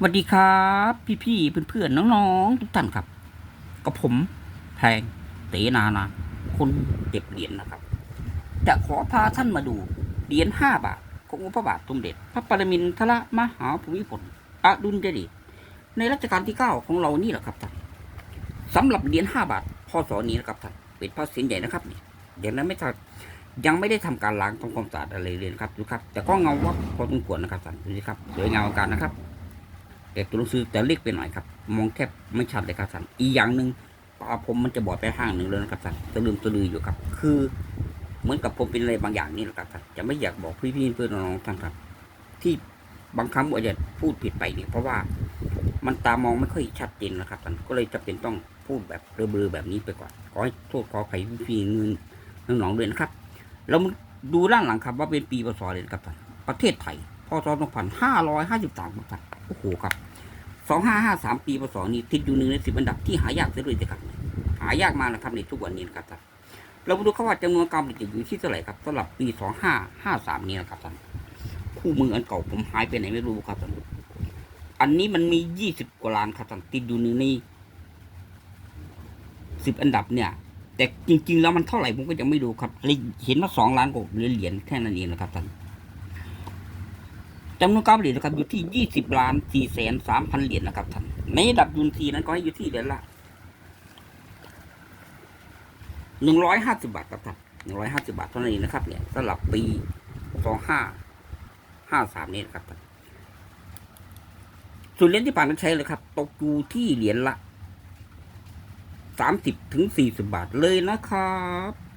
สวัสดีครับ พี่ๆเพื่อนๆน้องๆทุกท่านครับกับผมแพงเตนานาคนเก็บเหรียญนะครับ จะขอพาท่านมาดูเหรียญห้าบาท ขององค์พระบาทสมเด็จ พระปรมินทรมหาภูมิพลอดุลยเดชในรัชกาลที่เก้าของเรานี่แหละครับท่านสำหรับเหรียญห้าบาทพศนี้นะครับท่านเป็นพระสินใหญ่นะครับนี่เดี๋ยวนั้นไม่ทันยังไม่ได้ทำการล้างทำความสะอาดอะไรเลยครับดูครับ แต่ก็เงาวับพอสมควรนะครับท่านดูสิครับสวยงามการนะครับ แต่ตัวหนังสือแต่เล็กไปหน่อยครับ มองแทบไม่ชัดเลยครับท่านอีกอย่างหนึ่งตาผมมันจะบอดไปห้างหนึ่งเลยนะครับท่านจะลืมตะลืออยู่ครับ คือเหมือนกับผมเป็นอะไรบางอย่างนี่แหละครับท่านจะไม่อยากบอกพี่ๆเพื่อนน้องๆท่านครับ ที่บางครั้งอาจจะพูดผิดไปเนี่ยเพราะว่ามันตามองไม่ค่อยชัดเจนนะครับท่านก็เลยจะเป็นต้องพูดแบบเบลอๆแบบนี้ไปก่อนขอให้โทษขออภัยพี่ๆน้องๆด้วยนะครับเรามาดูด้านหลังครับว่าเป็นปีพศเลยนครับท่านประเทศไทยพศ2553ครับท่าน โอ้โหครับสองห้าห้าสามปีพศนี้ติดอยู่หนึ่งในสิบอันดับที่หายากเสียด้วยนะครับ หายากมากนะครับในทุกวันนี้นะครับท่านเรามาดูครับว่าจำนวนการผลิตอยู่ที่เท่าไหร่ครับสำหรับปีสองห้าห้าสามนี้นะครับท่านคู่มืออันเก่าผมหายไปไหนไม่รู้ครับท่านอันนี้มันมียี่สิบกว่าล้านครับท่านติดอยู่หนึ่งในสิบอันดับเนี่ย แต่จริง ๆ แล้วมันเท่าไหร่ผมก็ยังไม่ดูครับเห็นว่าสองล้านกว่าเหรียญแค่นั้นเองนะครับท่าน จำนวนการผลิตนะครับอยู่ที่ยี่สิบล้านสี่แสนสามพันเหรียญนะครับท่านในดับยูนซีนั้นก็ให้อยู่ที่เดือนละหนึ่งร้อยห้าสิบาทครับท่านหนึ่งร้อยห้าสิบาทเท่านั้นเองนะครับ เนี่ยสำหรับปีสองห้าห้าสามนี้นะครับท่านส่วนเหรียญที่ผ่านการใช้เลยครับ ตกอยู่ที่เหรียญละสามสิบถึงสี่สิบาทเลยนะครับ